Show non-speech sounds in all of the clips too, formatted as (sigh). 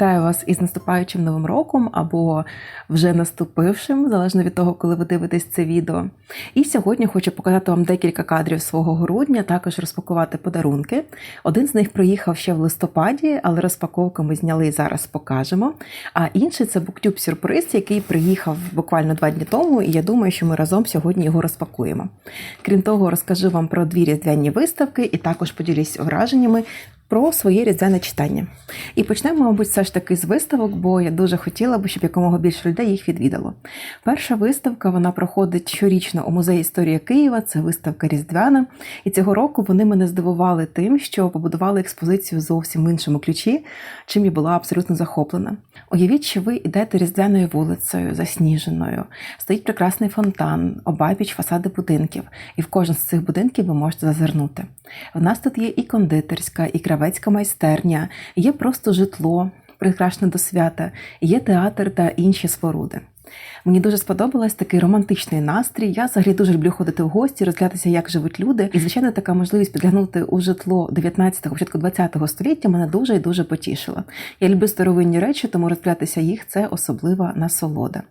Вітаю вас із наступаючим новим роком або вже наступившим, залежно від того, коли ви дивитесь це відео. І сьогодні хочу показати вам декілька кадрів свого грудня, також розпакувати подарунки. Один з них приїхав ще в листопаді, але розпаковку ми зняли і зараз покажемо. А інший це BookTube сюрприз, який приїхав буквально два дні тому, і я думаю, що ми разом сьогодні його розпакуємо. Крім того, розкажу вам про дві різдвяні виставки і також поділюсь враженнями про своє різдвяне читання. І почнемо, мабуть, все ж таки з виставок, бо я дуже хотіла б, щоб якомога більше людей їх відвідало. Перша виставка вона проходить щорічно у музеї історії Києва. Це виставка Різдвяна. І цього року вони мене здивували тим, що побудували експозицію зовсім в іншому ключі, чим я була абсолютно захоплена. Уявіть, що ви йдете різдвяною вулицею, засніженою, стоїть прекрасний фонтан, обабіч фасади будинків, і в кожен з цих будинків ви можете зазирнути. В нас тут є і кондитерська, і кравецька майстерня, є просто житло, прикрашене до свята, є театр та інші споруди. Мені дуже сподобалось такий романтичний настрій. Я взагалі дуже люблю ходити в гості, розглядатися, як живуть люди. І, звичайно, така можливість підглянути у житло 19-го, початку 20-го століття мене дуже і дуже потішила. Я люблю старовинні речі, тому розглядатися їх це особлива насолода.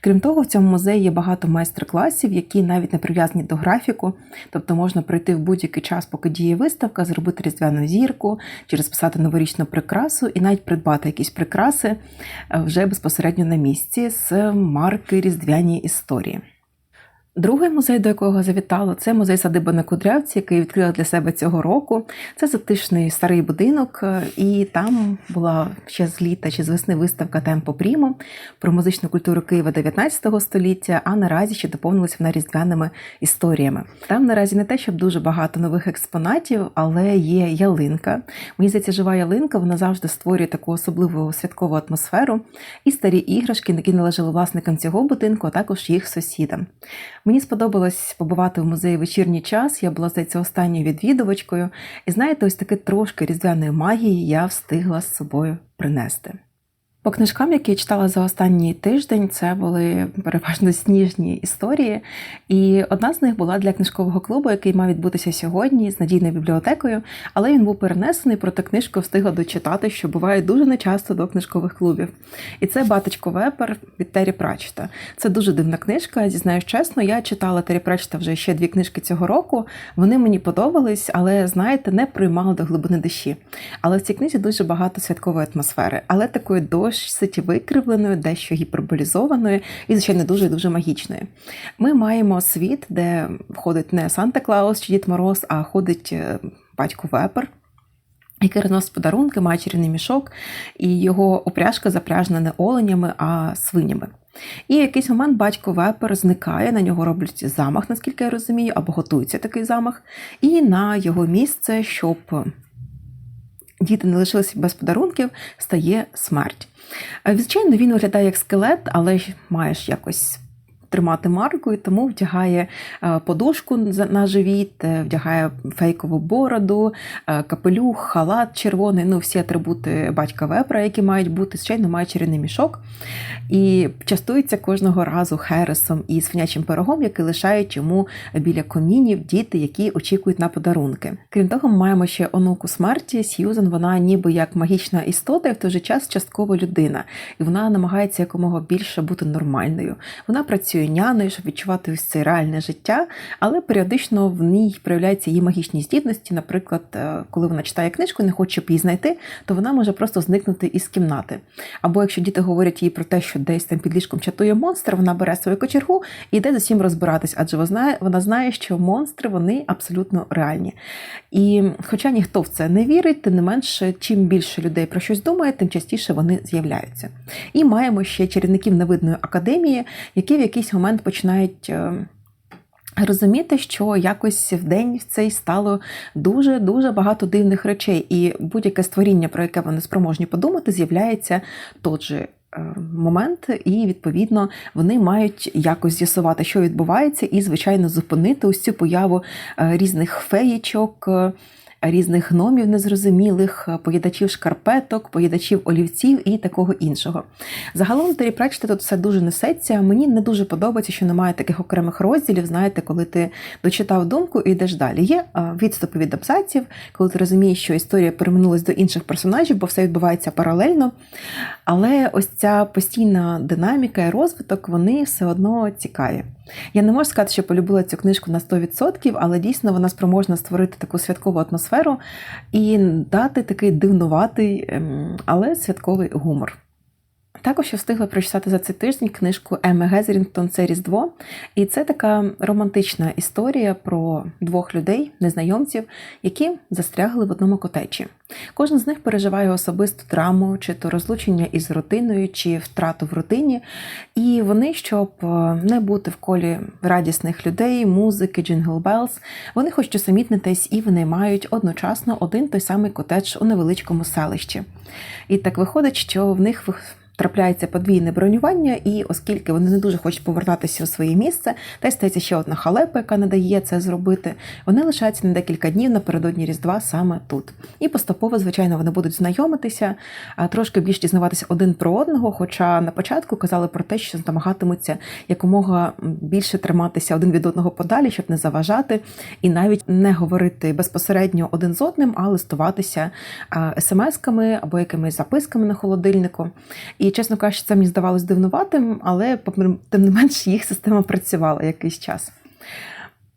Крім того, в цьому музеї є багато майстер-класів, які навіть не прив'язані до графіку, тобто можна прийти в будь-який час, поки діє виставка, зробити різдвяну зірку, чи розписати новорічну прикрасу, і навіть придбати якісь прикраси е, вже безпосередньо на місці з марки Різдвяні історії. Другий музей, до якого завітала, це музей садиби на Кудрявці, який відкрила для себе цього року. Це затишний старий будинок, е, і там була ще з літа чи з весни виставка Темпо Прімо про музичну культуру Києва 19 століття, а наразі ще доповнилася вона різдвяними історіями. Там наразі не те, щоб дуже багато нових експонатів, але є ялинка. Мені здається, жива ялинка вона завжди створює таку особливу святкову атмосферу. І старі іграшки, які належали власникам цього будинку, а також їх сусідам. Мені сподобалось побувати в музеї вечірній час. Я була здається останньою відвідувачкою, і знаєте, ось таки трошки різдвяної магії я встигла з собою принести. По книжкам, які я читала за останній тиждень, це були переважно сніжні історії. І одна з них була для книжкового клубу, який мав відбутися сьогодні з надійною бібліотекою, але він був перенесений, проте книжку встигла дочитати, що буває дуже нечасто до книжкових клубів. І це Батечко Вепер від Террі Пратчета. Це дуже дивна книжка. Зізнаюсь чесно, я читала Террі Пратчета вже ще дві книжки цього року. Вони мені подобались, але знаєте, не приймали до глибини душі. Але в цій книзі дуже багато святкової атмосфери, але такої досить викривленої, дещо гіперболізованої і, звичайно, дуже дуже магічної. Ми маємо світ, де входить не Санта Клаус чи Дід Мороз, а ходить е, батько Вепер. Який розносить подарунки, має чарівний мішок, і його упряжка запряжена не оленями, а свинями. І в якийсь момент батько Вепер зникає, на нього роблять замах, наскільки я розумію, або готується такий замах, і на його місце, щоб діти не лишилися без подарунків, стає смерть. Е, Звичайно, він виглядає як скелет, але маєш якось тримати марку, і тому вдягає е, подушку на живіт, е, вдягає фейкову бороду, е, капелюх, халат червоний, ну всі атрибути батька вепра, які мають бути, звичайно, має чарівний мішок. І частується кожного разу хересом і свинячим пирогом, який лишають йому біля комінів діти, які очікують на подарунки. Крім того, ми маємо ще онуку смерті. Сьюзан, вона ніби як магічна істота, і в той же час частково людина. І вона намагається якомога більше бути нормальною. Вона працює няною, щоб відчувати ось це реальне життя, але періодично в ній проявляються її магічні здібності. Наприклад, е, коли вона читає книжку, не хоче б її знайти, то вона може просто зникнути із кімнати. Або якщо діти говорять їй про те, що десь там під ліжком чатує монстр, вона бере свою кочергу і йде з усім розбиратись, адже вона знає, вона знає, що монстри вони абсолютно реальні. І хоча ніхто в це не вірить, тим не менше, чим більше людей про щось думає, тим частіше вони з'являються. І маємо ще чарівників невидної академії, які в якийсь момент починають. е, Розуміти, що якось в день в цей стало дуже дуже багато дивних речей, і будь-яке створіння, про яке вони спроможні подумати, з'являється тот же е, момент, і відповідно вони мають якось з'ясувати, що відбувається, і звичайно зупинити цю появу е, різних феєчок. Різних гномів незрозумілих, е, поїдачів шкарпеток, поїдачів олівців і такого іншого. Загалом Террі Претчета тут все дуже несеться. Мені не дуже подобається, що немає таких окремих розділів. Знаєте, коли ти дочитав думку і йдеш далі. Є е, відступи від абзаців, коли ти розумієш, що історія переминулась до інших персонажів, бо все відбувається паралельно. Але ось ця постійна динаміка і розвиток вони все одно цікаві. Я не можу сказати, що полюбила цю книжку на 100%, але дійсно вона спроможна створити таку святкову атмосферу і дати такий дивнуватий, ем, але святковий гумор. Також я встигла прочитати за цей тиждень книжку Емми Гезерінгтон Це Різдво. І це така романтична історія про двох людей, незнайомців, які застрягли в одному котечі. Кожен з них переживає особисту драму, чи то розлучення із родиною, чи втрату в родині. І вони, щоб е, не бути в колі радісних людей, музики, джингл белс, вони хочуть усамітнитись і винаймають одночасно один той самий котедж у невеличкому селищі. І так виходить, що в них трапляється подвійне бронювання, і оскільки вони не дуже хочуть повертатися у своє місце, та й стається ще одна халепа, яка не дає це зробити, вони лишаються на декілька днів напередодні Різдва саме тут. І поступово, звичайно, вони будуть знайомитися, трошки більш дізнаватися один про одного. Хоча на початку казали про те, що намагатимуться якомога більше триматися один від одного подалі, щоб не заважати, і навіть не говорити безпосередньо один з одним, а листуватися смс-ками або якимись записками на холодильнику. І, чесно кажучи, це мені здавалось дивнуватим, але тим не менш їх система працювала якийсь час.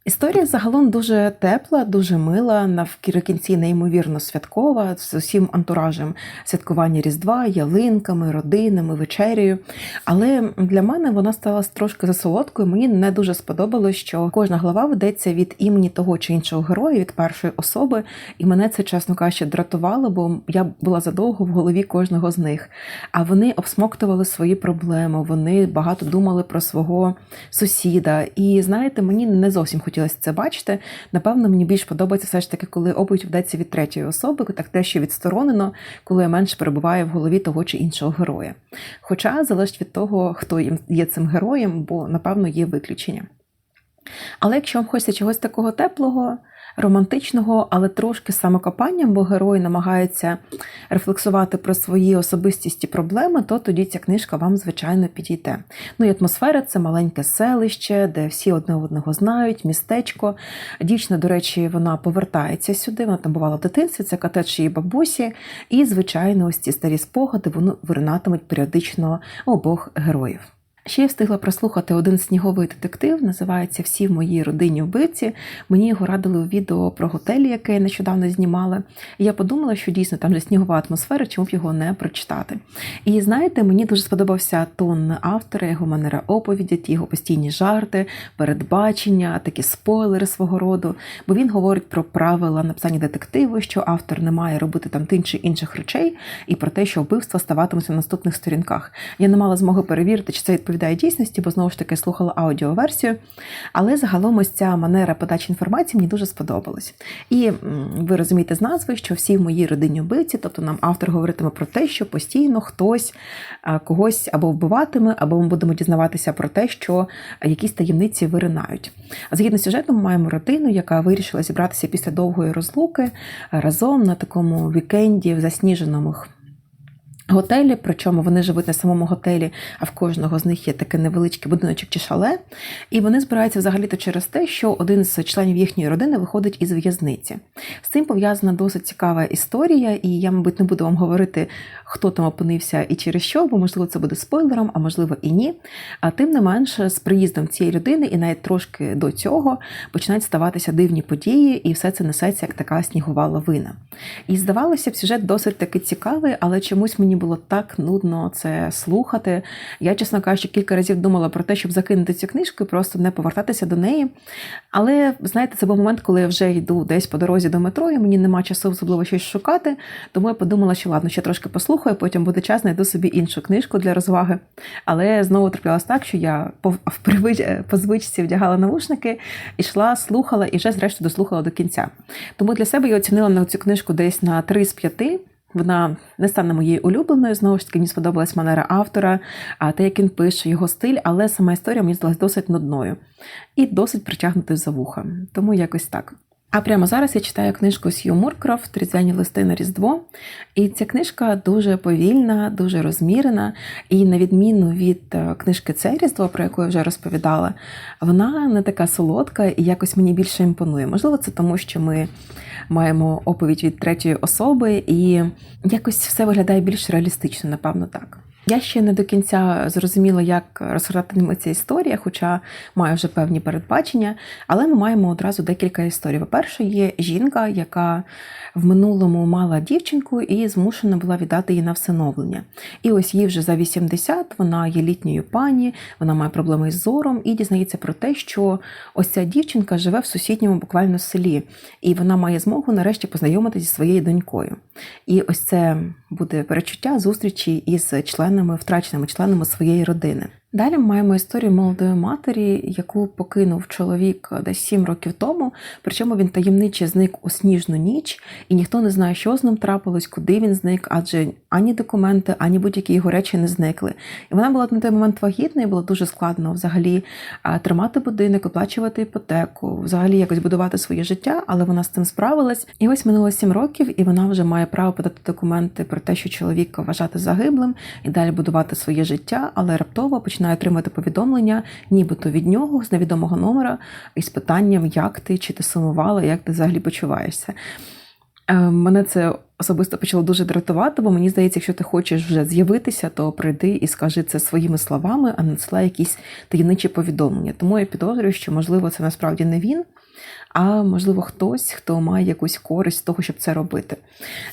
Історія загалом дуже тепла, дуже мила, навкінці неймовірно святкова, з усім антуражем святкування Різдва, ялинками, родинами, вечерею. Але для мене вона стала трошки засолодкою. Мені не дуже сподобалось, що кожна глава ведеться від імені того чи іншого героя, від першої особи, і мене це, чесно кажучи, дратувало, бо я була задовго в голові кожного з них. А вони обсмоктували свої проблеми, вони багато думали про свого сусіда. І знаєте, мені не зовсім хотілося це бачити. Напевно, мені більш подобається все ж таки, коли оповідь ведеться від третьої особи, так те, що відсторонено, коли я менше перебуваю в голові того чи іншого героя. Хоча залежить від того, хто їм є цим героєм, бо напевно є виключення. Але якщо вам хочеться чогось такого теплого, романтичного, але трошки самокопанням, бо герой намагається рефлексувати про свої особистісті проблеми, то тоді ця книжка вам, звичайно, підійде. Ну і атмосфера це маленьке селище, де всі одне одного знають, містечко. Дівчина, до речі, вона повертається сюди, вона там бувала в дитинстві, це котедж її бабусі. І, звичайно, ось ці старі спогади вони виринатимуть періодично обох героїв. Ще я встигла прослухати один сніговий детектив, називається Всі в моїй родині вбивці. Мені його радили у відео про готель, яке я нещодавно знімала. І я подумала, що дійсно там же снігова атмосфера, чому б його не прочитати. І знаєте, мені дуже сподобався тон автора, його манера оповіді, його постійні жарти, передбачення, такі спойлери свого роду. Бо він говорить про правила написання детективу, що автор не має робити там тим чи інших речей, і про те, що вбивства ставатимуться на наступних сторінках. Я не мала змоги перевірити, чи це відповідає відповідає дійсності, бо знову ж таки слухала аудіоверсію. Але загалом ось ця манера подачі інформації мені дуже сподобалась. І ви розумієте з назви, що всі в моїй родині вбивці, тобто нам автор говоритиме про те, що постійно хтось когось або вбиватиме, або ми будемо дізнаватися про те, що якісь таємниці виринають. Згідно з сюжетом, ми маємо родину, яка вирішила зібратися після довгої розлуки разом на такому вікенді в засніженому готелі. Причому вони живуть на самому готелі, а в кожного з них є такий невеличкий будиночок чи шале. І вони збираються взагалі-то через те, що один з членів їхньої родини виходить із в'язниці. З цим пов'язана досить цікава історія, і я, мабуть, не буду вам говорити, хто там опинився і через що, бо можливо це буде спойлером, а можливо і ні. А тим не менше, з приїздом цієї людини, і навіть трошки до цього починають ставатися дивні події, і все це несеться як така снігова лавина. І здавалося б, сюжет досить таки цікавий, але чомусь мені було так нудно це слухати. Я, чесно кажучи, кілька разів думала про те, щоб закинути цю книжку і просто не повертатися до неї. Але знаєте, це був момент, коли я вже йду десь по дорозі до метро, і мені нема часу особливо щось шукати. Тому я подумала, що ладно, ще трошки послухаю, потім буде час, знайду собі іншу книжку для розваги. Але знову трапилось так, що я по, по звичці вдягала навушники, йшла, слухала і вже зрештою дослухала до кінця. Тому для себе я оцінила на цю книжку десь на 3 з 5. Вона не стане моєю улюбленою. Знову ж таки, мені сподобалась манера автора, а те, як він пише, його стиль, але сама історія мені здалась досить нудною і досить притягнутою за вуха. Тому якось так. А прямо зараз я читаю книжку Сью Муркрофт «Різдвяні листи на Різдво. І ця книжка дуже повільна, дуже розмірена. І на відміну від е, книжки Це Різдво, про яку я вже розповідала, вона не така солодка і якось мені більше імпонує. Можливо, це тому, що ми маємо оповідь від третьої особи, і якось все виглядає більш реалістично, напевно, так. Я ще не до кінця зрозуміла, як розгортатиметься історія, хоча маю вже певні передбачення, але ми маємо одразу декілька історій. По-перше, є жінка, яка в минулому мала дівчинку і змушена була віддати її на всиновлення. І ось їй вже за 80, вона є літньою пані, вона має проблеми з зором і дізнається про те, що ось ця дівчинка живе в сусідньому буквально селі, і вона має змогу нарешті познайомитися зі своєю донькою. І ось це буде перечуття зустрічі із членами, втраченими членами своєї родини. Далі маємо історію молодої матері, яку покинув чоловік десь 7 років тому. Причому він таємниче зник у сніжну ніч, і ніхто не знає, що з ним трапилось, куди він зник, адже ані документи, ані будь-які його речі не зникли. І вона була на той момент вагітна, і було дуже складно взагалі тримати будинок, оплачувати іпотеку, взагалі якось будувати своє життя, але вона з цим справилась. І ось минуло 7 років, і вона вже має право подати документи про те, що чоловіка вважати загиблим і далі будувати своє життя, але раптово починає отримати повідомлення, нібито від нього з невідомого номера, із питанням, як ти, чи ти сумувала, як ти взагалі почуваєшся. Е, Мене це особисто почало дуже дратувати, бо мені здається, якщо ти хочеш вже з'явитися, то прийди і скажи це своїми словами, а надсилай якісь таємничі повідомлення. Тому я підозрюю, що можливо це насправді не він, а можливо хтось, хто має якусь користь з того, щоб це робити.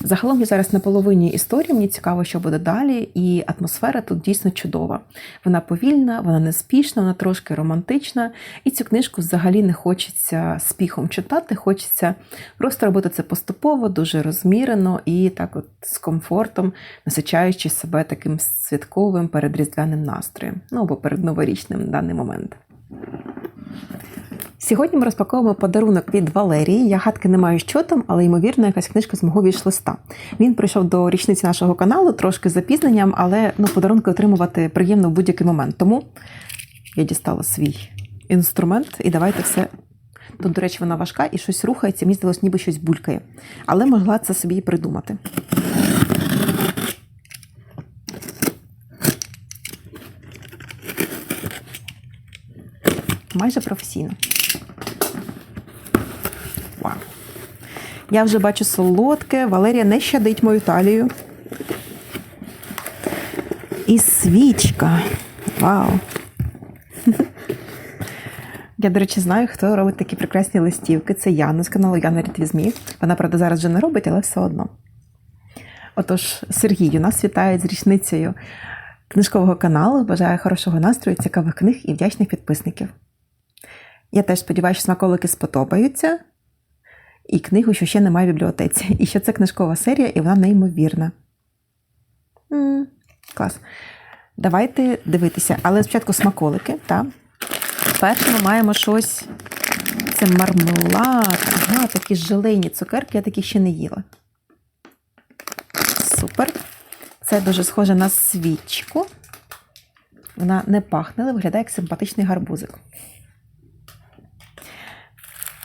Загалом я зараз на половині історії. Мені цікаво, що буде далі, і атмосфера тут дійсно чудова. Вона повільна, вона неспішна, вона трошки романтична, і цю книжку взагалі не хочеться спіхом читати. Хочеться просто робити це поступово, дуже розмірено і так, от з комфортом, насичаючи себе таким святковим передріздвяним настроєм, ну або передноворічним в даний момент. Сьогодні ми розпаковуємо подарунок від Валерії. Я гадки не маю, що там, але ймовірно, якась книжка з мого віш-листа. Він прийшов до річниці нашого каналу трошки з запізненням, але ну, подарунки отримувати приємно в будь-який момент. Тому я дістала свій інструмент і давайте все. Тут, до речі, вона важка і щось рухається, мені здалося, ніби щось булькає. Але могла це собі і придумати. Майже професійно. Вау. Я вже бачу солодке. Валерія не щадить мою талію. І свічка. Вау. Я, до речі, знаю, хто робить такі прекрасні листівки. Це Яна з каналу Яна Рітвізмі. Вона, правда, зараз вже не робить, але все одно. Отож, Сергію, нас вітають з річницею книжкового каналу. Бажаю хорошого настрою, цікавих книг і вдячних підписників. Я теж сподіваюся, що смаколики сподобаються. І книгу, що ще немає в бібліотеці. І що це книжкова серія, і вона неймовірна. М-м, клас. Давайте дивитися. Але спочатку смаколики, так? Перше ми маємо щось. Це мармелад. Ага, такі желейні цукерки, я такі ще не їла. Супер. Це дуже схоже на свічку. Вона не пахне, але виглядає як симпатичний гарбузик.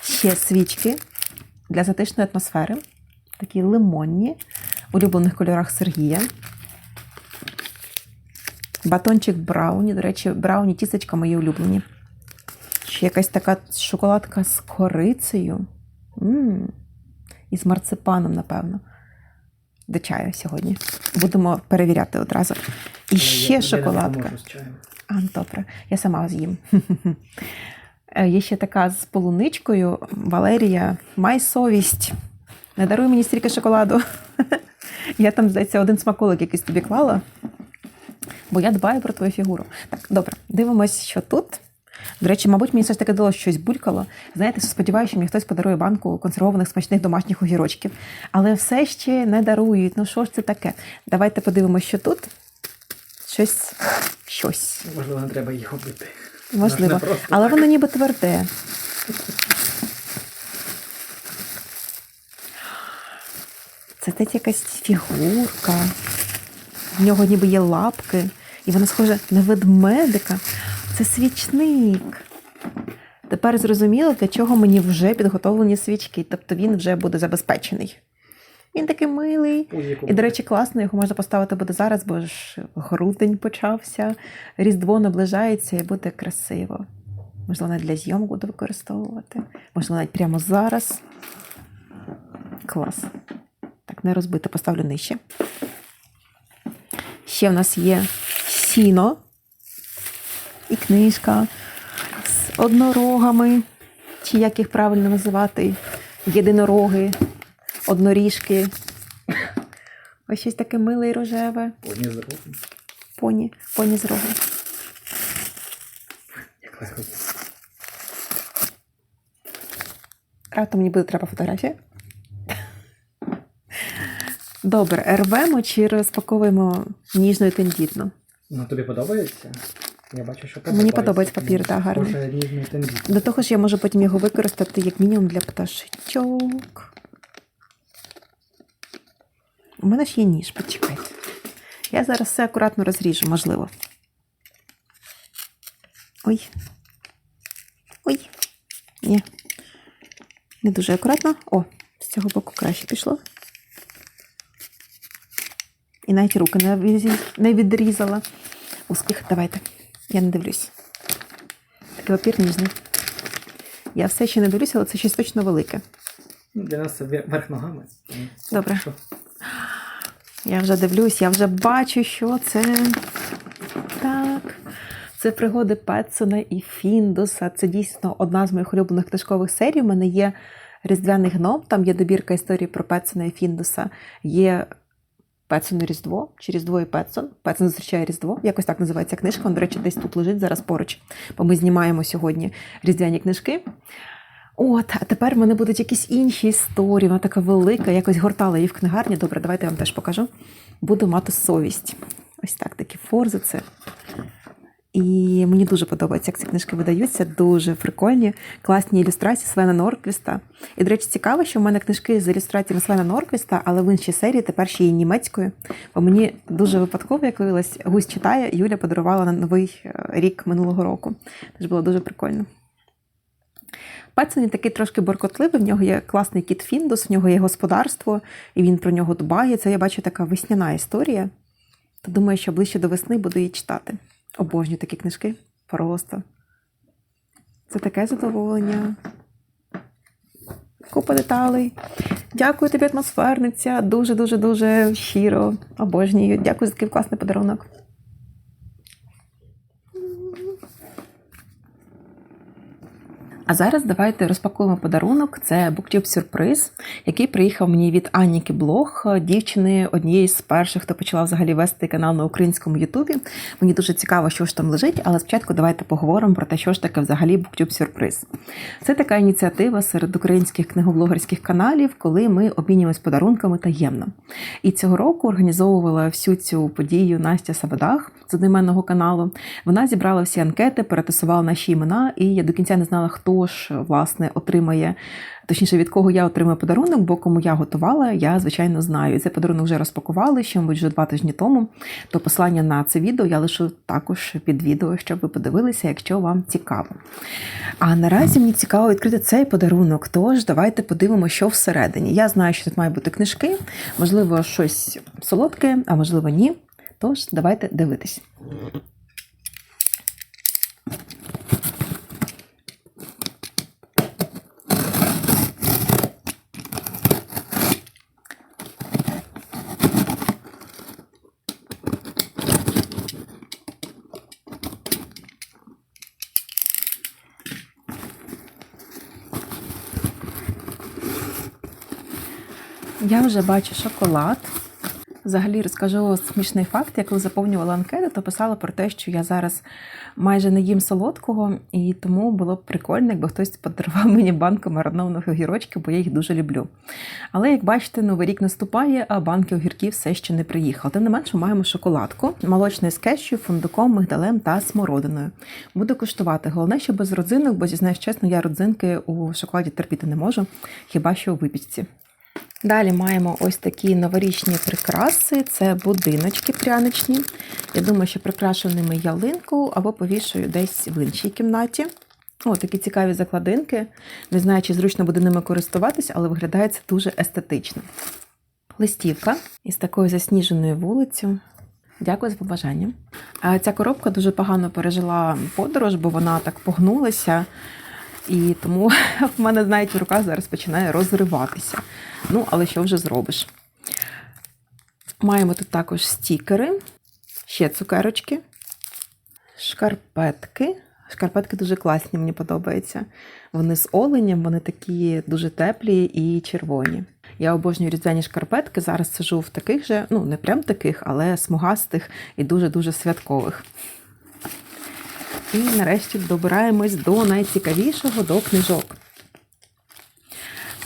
Ще свічки для затишної атмосфери. Такі лимонні, в улюблених кольорах Сергія. Батончик брауні. До речі, брауні тістечка мої улюблені. Ще якась така шоколадка з корицею. м І з марципаном, напевно. До чаю сьогодні. Будемо перевіряти одразу. І ще шоколадка. А, ну, добре, я сама з'їм. (laughs) Е, Є ще така з полуничкою. Валерія, май совість. Не даруй мені стільки шоколаду. (laughs) Я там, здається, один смаколик якийсь тобі клала, бо я дбаю про твою фігуру. Так, добре, дивимось, що тут. До речі, мабуть, мені все ж таки дало щось булькало. Знаєте, сподіваюся, що мені хтось подарує банку консервованих смачних домашніх огірочків. Але все ще не дарують. Ну що ж це таке? Давайте подивимося, що тут. Щось. Щось. Можливо, не треба їх обити. Можливо. Але воно ніби тверде. Це десь якась фігурка. В нього ніби є лапки, і воно схоже на ведмедика. Це свічник. Тепер зрозуміло, для чого мені вже підготовлені свічки, тобто він вже буде забезпечений. Він такий милий. І, до речі, класно, його можна поставити буде зараз, бо ж грудень почався, Різдво наближається і буде красиво. Можливо, навіть для зйомок буду використовувати. Можливо, навіть прямо зараз. Клас. Так, не розбити, поставлю нижче. Ще в нас є сіно і книжка з однорогами, чи як їх правильно називати, єдинороги, одноріжки. Ось щось таке миле і рожеве. Одні з рук. Поні, поні з рогом. Раптом мені буде треба фотографія. Добре, рвемо чи розпаковуємо ніжно і тендітно? Ну, тобі подобається? Я бачу, що Мені подобається папір, так, гарний. Дуже ніжний тендіт. До того ж, я можу потім його використати як мінімум для пташечок. У мене ж є ніж, почекайте. Я зараз все акуратно розріжу, можливо. Ой. Ой. Ні. Не дуже акуратно. О, з цього боку краще пішло. І навіть руки не відрізала. Успіх, давайте. Я не дивлюсь. Такий папір ніжний. Я все ще не дивлюся, але це щось точно велике. Ну, Для нас це верх ногами. Добре. Я вже дивлюсь, я вже бачу, що це. Так. Це пригоди Петсона і Фіндуса. Це дійсно одна з моїх улюблених книжкових серій. У мене є Різдвяний гном, там є добірка історії про Петсона і Фіндуса. Є Петсон і Різдво, чи Різдво і Петсон. Петсон зустрічає Різдво. Якось так називається книжка. Вона, до речі, десь тут лежить зараз поруч. Бо ми знімаємо сьогодні різдвяні книжки. От, а тепер в мене будуть якісь інші історії. Вона така велика, якось гортала її в книгарні. Добре, давайте я вам теж покажу. Буду мати совість. Ось так, такі форзици. І мені дуже подобається, як ці книжки видаються. Дуже прикольні, класні ілюстрації Свена Норквіста. І, до речі, цікаво, що в мене книжки з ілюстраціями Свена Норквіста, але в іншій серії тепер ще й німецькою. Бо мені дуже випадково, як виявилось, гусь читає, Юля подарувала на новий е, рік минулого року. Тож було дуже прикольно. Петсон такий трошки боркотливий, в нього є класний кіт Фіндус, в нього є господарство, і він про нього дбає. Це я бачу така весняна історія. То думаю, що ближче до весни буду її читати. Обожнюю такі книжки. Просто. Це таке задоволення. Купа деталей. Дякую тобі, атмосферниця. Дуже-дуже дуже щиро. Обожнюю. Дякую за такий класний подарунок. А зараз давайте розпакуємо подарунок. Це BookTube сюрприз, який приїхав мені від Аніки Блог, дівчини однієї з перших, хто почала взагалі вести канал на українському Ютубі. Мені дуже цікаво, що ж там лежить, але спочатку давайте поговоримо про те, що ж таке взагалі BookTube сюрприз. Це така ініціатива серед українських книговлогерських каналів, коли ми обмінюємось подарунками таємно. І цього року організовувала всю цю подію Настя Савадах з одноіменного каналу. Вона зібрала всі анкети, перетасувала наші імена, і я до кінця не знала, хто ж власне отримає. Точніше, від кого я отримаю подарунок, бо кому я готувала, я звичайно знаю. І цей подарунок вже розпакували ще, мабуть, вже два тижні тому. То посилання на це відео я лишу також під відео, щоб ви подивилися, якщо вам цікаво. А наразі мені цікаво відкрити цей подарунок. Тож давайте подивимося, що всередині. Я знаю, що тут мають бути книжки, можливо, щось солодке, а можливо, ні. Тож давайте дивитись. Я вже бачу шоколад. Взагалі розкажу смішний факт. Я коли заповнювала анкету, то писала про те, що я зараз майже не їм солодкого, і тому було б прикольно, якби хтось подарував (laughs) мені банку маринованих огірочків, бо я їх дуже люблю. Але як бачите, новий рік наступає, а банки огірків все ще не приїхали. Тим не менше, маємо шоколадку, молочний з кетчу, фундуком, мигдалем та смородиною. Буду куштувати. Головне, що без родзинок, бо зізнаюсь чесно, я родзинки у шоколаді терпіти не можу, хіба що у випічці. Далі маємо ось такі новорічні прикраси. Це будиночки пряничні. Я думаю, що прикрашу ними ялинку або повішаю десь в іншій кімнаті. О, такі цікаві закладинки. Не знаю, чи зручно буде ними користуватися, але виглядає це дуже естетично. Листівка із такою засніженою вулицею. Дякую за побажання. Ця коробка дуже погано пережила подорож, бо вона так погнулася. І тому (laughs) в мене навіть рука зараз починає розриватися. Ну, але що вже зробиш? Маємо тут також стікери, ще цукерочки, шкарпетки. Шкарпетки дуже класні, мені подобаються. Вони з оленем, вони такі дуже теплі і червоні. Я обожнюю різдвяні шкарпетки. Зараз сижу в таких же, ну не прям таких, але смугастих і дуже-дуже святкових. І нарешті добираємось до найцікавішого, до книжок.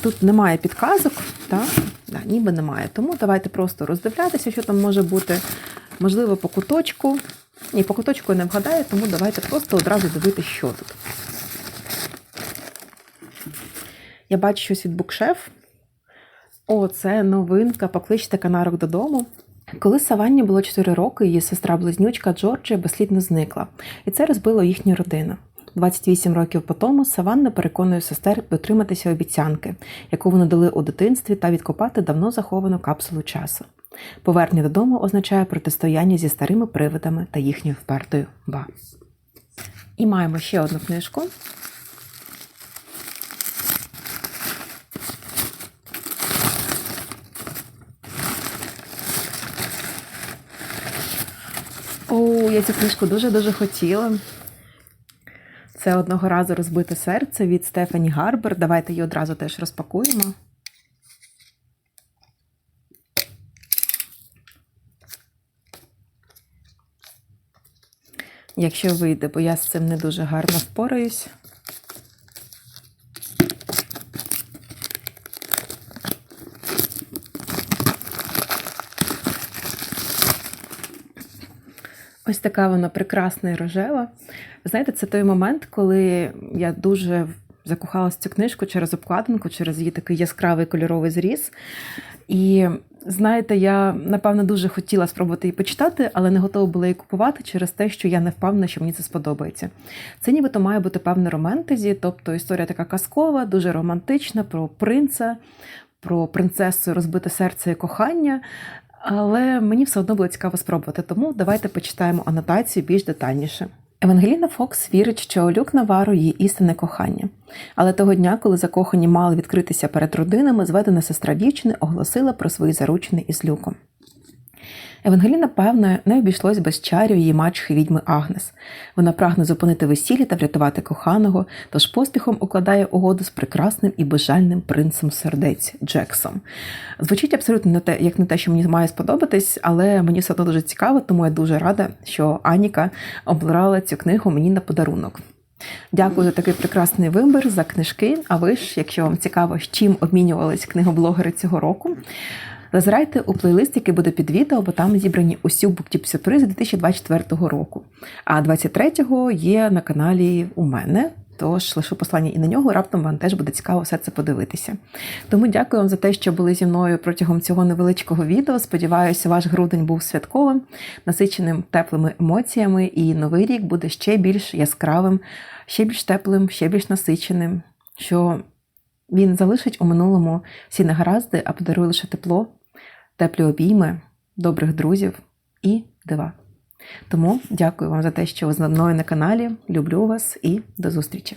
Тут немає підказок, так? Да, ніби немає. Тому давайте просто роздивлятися, що там може бути. Можливо, по куточку. Ні, по куточку я не вгадаю, тому давайте просто одразу дивитися, що тут. Я бачу щось від букшеф. О, це новинка. Покличте канарок додому. Коли Саванні було 4 роки, її сестра-близнючка Джорджія безслідно зникла, і це розбило їхню родину. 28 років по тому Саванна переконує сестер дотриматися обіцянки, яку вони дали у дитинстві, та відкопати давно заховану капсулу часу. Повернення додому означає протистояння зі старими привидами та їхньою впертою ба. І маємо ще одну книжку. О, я цю книжку дуже-дуже хотіла. Це одного разу розбите серце від Стефані Гарбер. Давайте її одразу теж розпакуємо. Якщо вийде, бо я з цим не дуже гарно впораюсь. Ось така вона прекрасна і рожева. Ви знаєте, це той момент, коли я дуже закохалася в цю книжку через обкладинку, через її такий яскравий кольоровий зріз. І знаєте, я напевно дуже хотіла спробувати її почитати, але не готова була її купувати через те, що я не впевнена, що мені це сподобається. Це нібито має бути певне романтезі, тобто історія така казкова, дуже романтична, про принца, про принцесу, розбите серце і кохання. Але мені все одно було цікаво спробувати, тому давайте почитаємо анотацію більш детальніше. Евангеліна Фокс вірить, що Люк Навару її істинне кохання. Але того дня, коли закохані мали відкритися перед родинами, зведена сестра дівчини оголосила про свої заручини із люком. Евангеліна, певне, не обійшлось без чарів її мачхи відьми Агнес. Вона прагне зупинити весілля та врятувати коханого, тож поспіхом укладає угоду з прекрасним і безжальним принцем сердець Джексом. Звучить абсолютно не те, як не те, що мені має сподобатись, але мені все одно дуже цікаво, тому я дуже рада, що Аніка обрала цю книгу мені на подарунок. Дякую за такий прекрасний вибір, за книжки. А ви ж, якщо вам цікаво, з чим обмінювались книгоблогери цього року, зазирайте у плейлист, який буде під відео, бо там зібрані усі буктіп сюрпризи 2024 року. А 23-го є на каналі у мене. Тож лишу послання і на нього, раптом вам теж буде цікаво все це подивитися. Тому дякую вам за те, що були зі мною протягом цього невеличкого відео. Сподіваюся, ваш грудень був святковим, насиченим теплими емоціями, і новий рік буде ще більш яскравим, ще більш теплим, ще більш насиченим. Що він залишить у минулому всі негаразди, а подарує лише тепло, теплі обійми, добрих друзів і дива. Тому дякую вам за те, що ви з мною на каналі. Люблю вас і до зустрічі!